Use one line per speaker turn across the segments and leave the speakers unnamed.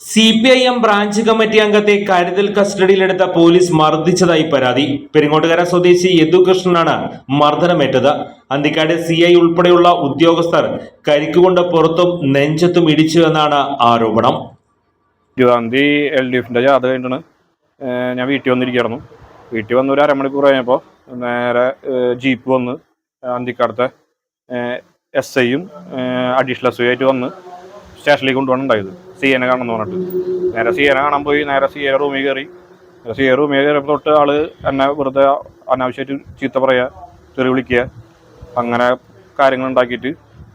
C P I M branch committee അംഗത്തെ കരുതൽ കസ്റ്റഡിയിലെടുത്ത പോലീസ് മർദ്ദിച്ചതായി പരാതി. പെരിങ്ങോട്ടുകര സ്വദേശി യദുകൃഷ്ണനാണ് മർദ്ദനമേറ്റത്. അന്തിക്കാട് സി ഐ ഉൾപ്പെടെയുള്ള ഉദ്യോഗസ്ഥർ കരിക്കുകൊണ്ട് പുറത്തും നെഞ്ചത്തും ഇടിച്ചു എന്നാണ് ആരോപണം.
ഇരുപതാം തീയതി എൽ ഡി എഫിന്റെ ജാഥ കഴിഞ്ഞിട്ടാണ് ഞാൻ വീട്ടിൽ വന്നിരിക്കുകയായിരുന്നു. വീട്ടിൽ വന്ന് ഒരു അരമണിക്കൂർ കഴിഞ്ഞപ്പോൾ നേരെ ജീപ്പ് വന്ന് അന്തിക്കാടത്തെ എസ് ഐയും അഡീഷണൽ എസ് ഐ ആയിട്ട് വന്ന് സ്റ്റേഷനിലേക്ക് കൊണ്ടുപോകണം ഉണ്ടായത് സി എനെ കാണണമെന്ന് പറഞ്ഞിട്ട്. നേരെ സി എനെ കാണാൻ പോയി നേരെ സി എ റൂമിൽ കയറി. സി എ റൂമിൽ കയറിയപ്പോൾ തൊട്ട് ആൾ എന്നെ വെറുതെ അനാവശ്യമായിട്ട് ചീത്ത പറയുക തെറി വിളിക്കുക അങ്ങനെ കാര്യങ്ങൾ ഉണ്ടാക്കിയിട്ട്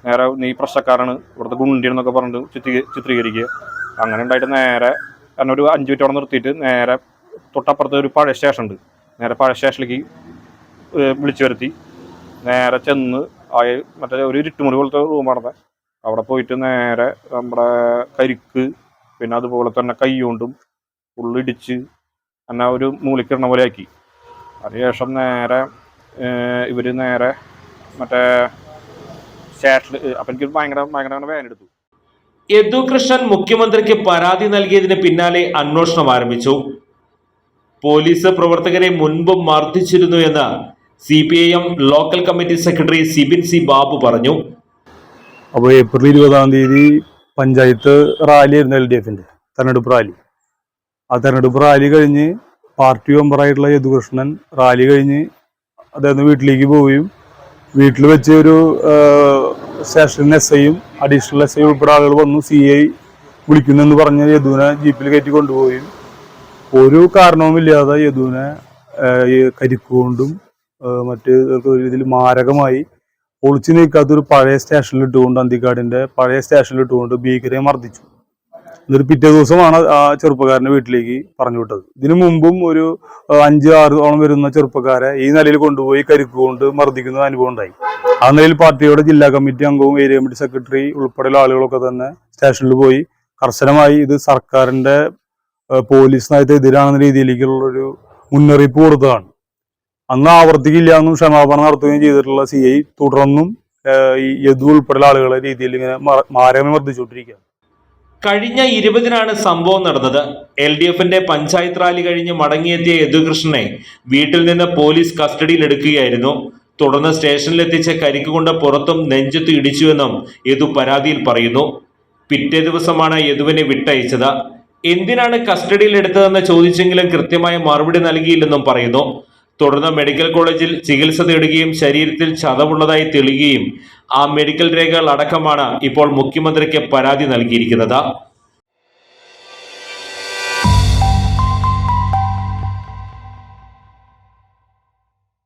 നേരെ നീ പ്രശ്നക്കാരാണ് ഇവിടുത്തെ ഗുണ്ടിയെന്നൊക്കെ പറഞ്ഞിട്ട് ചിത്രീ ചിത്രീകരിക്കുക അങ്ങനെ ഉണ്ടായിട്ട് നേരെ എന്നെ ഒരു അഞ്ച് മിനിറ്റ് അവിടെ നിർത്തിയിട്ട് നേരെ തൊട്ടപ്പുറത്ത് ഒരു പഴയ സ്റ്റേഷൻ ഉണ്ട്. നേരെ പഴയ സ്റ്റേഷനിലേക്ക് വിളിച്ചു വരുത്തി. നേരെ ചെന്ന് ആ മറ്റേ ഒരു ഇരുട്ടുമുറി പോലത്തെ റൂമാണത് അവിടെ പോയിട്ട് നേരെ നമ്മുടെ കരിക്ക് പിന്നെ അതുപോലെ തന്നെ കൈ കൊണ്ടും ഉള്ളിടിച്ച് എന്നെ ഒരു മൂലിക്കിടണ പോലെ ആക്കി. അതിനുശേഷം നേരെ ഇവർ നേരെ മറ്റേ സ്റ്റേഷനിൽ അപ്പം എനിക്ക് ഭയങ്കര ഭയങ്കര വേനെടുത്തു
യദുകൃഷ്ണൻ മുഖ്യമന്ത്രിക്ക് പരാതി നൽകിയതിന് പിന്നാലെ അന്വേഷണം ആരംഭിച്ചു. പോലീസ് പ്രവർത്തകരെ മുൻപും മർദ്ദിച്ചിരുന്നു എന്ന് C P I M local committee secretary Sibin C Babu പറഞ്ഞു.
അപ്പോൾ ഏപ്രിൽ ഇരുപതാം തീയതി പഞ്ചായത്ത് റാലി ആയിരുന്നു എൽ ഡി എഫിന്റെ തെരഞ്ഞെടുപ്പ് റാലി. ആ തെരഞ്ഞെടുപ്പ് റാലി കഴിഞ്ഞ് പാർട്ടി മെമ്പറായിട്ടുള്ള യദുകൃഷ്ണൻ റാലി കഴിഞ്ഞ് അദ്ദേഹം വീട്ടിലേക്ക് പോവുകയും വീട്ടിൽ വെച്ച് ഒരു സ്റ്റേഷൻ എസ് ഐയും അഡീഷണൽ എസ് ഐ ഉൾപ്പെടെ ആളുകൾ വന്നു. സി ഐ വിളിക്കുന്നെന്ന് പറഞ്ഞ് യദുവിനെ ജീപ്പിൽ കയറ്റി കൊണ്ടുപോവുകയും ഒരു കാരണവുമില്ലാതെ യദുവിനെ കരിക്കുകൊണ്ടും മറ്റു രീതിയിൽ മാരകമായി ഒളിച്ചു നീക്കാത്തൊരു പഴയ സ്റ്റേഷനിൽ ഇട്ടുകൊണ്ട് അന്തിക്കാടിന്റെ പഴയ സ്റ്റേഷനിൽ ഇട്ടുകൊണ്ട് ഭീകരയെ മർദ്ദിച്ചു. എന്നിട്ട് പിറ്റേ ദിവസമാണ് ആ ചെറുപ്പക്കാരന്റെ വീട്ടിലേക്ക് പറഞ്ഞു വിട്ടത്. ഇതിനു മുമ്പും ഒരു അഞ്ചു അഞ്ച് ആറ് ഓളം വരുന്ന ചെറുപ്പക്കാരെ ഈ നിലയിൽ കൊണ്ടുപോയി കരിക്കുകൊണ്ട് മർദ്ദിക്കുന്ന അനുഭവം ഉണ്ടായി. ആ നിലയിൽ പാർട്ടിയുടെ ജില്ലാ കമ്മിറ്റി അംഗവും ഏരിയ കമ്മിറ്റി സെക്രട്ടറി ഉൾപ്പെടെയുള്ള ആളുകളൊക്കെ തന്നെ സ്റ്റേഷനിൽ പോയി കർശനമായി ഇത് സർക്കാരിന്റെ പോലീസ് നയത്തെ എതിരാണെന്ന രീതിയിലേക്കുള്ള ഒരു മുന്നറിയിപ്പ് കൊടുത്തതാണ്. അന്ന് ആവർത്തിക്കില്ല എന്നും ക്ഷമാപണം നടത്തുകയും ചെയ്തിട്ടുള്ള സി ഐ തുടർന്നും ഈ യദു ഉൾപ്പെടെയുള്ള ആളുകളെ രീതിയിൽ ഇങ്ങനെ മാരകം മാരകമായി മർദ്ദിച്ചുകൊണ്ടിരിക്കുക
കഴിഞ്ഞ ഇരുപതിനാണ് സംഭവം നടന്നത്. എൽ ഡി എഫിന്റെ പഞ്ചായത്ത് റാലി കഴിഞ്ഞ് മടങ്ങിയെത്തിയ യദുകൃഷ്ണനെ വീട്ടിൽ നിന്ന് പോലീസ് കസ്റ്റഡിയിൽ എടുക്കുകയായിരുന്നു തുടർന്ന് സ്റ്റേഷനിലെത്തിച്ച കരിക്കുകൊണ്ട് പുറത്തും നെഞ്ചത്ത് ഇടിച്ചുവെന്നും യദു പരാതിയിൽ പറയുന്നു. പിറ്റേ ദിവസമാണ് യദുവിനെ വിട്ടയച്ചത്. എന്തിനാണ് കസ്റ്റഡിയിൽ എടുത്തതെന്ന് ചോദിച്ചെങ്കിലും കൃത്യമായ മറുപടി നൽകിയില്ലെന്നും പറയുന്നു. തുടർന്ന് മെഡിക്കൽ കോളേജിൽ ചികിത്സ തേടുകയും ശരീരത്തിൽ ചതവുള്ളതായി തെളിയുകയും ആ മെഡിക്കൽ രേഖകൾ അടക്കമാണ് ഇപ്പോൾ മുഖ്യമന്ത്രിക്ക് പരാതി നൽകിയിരിക്കുന്നത്.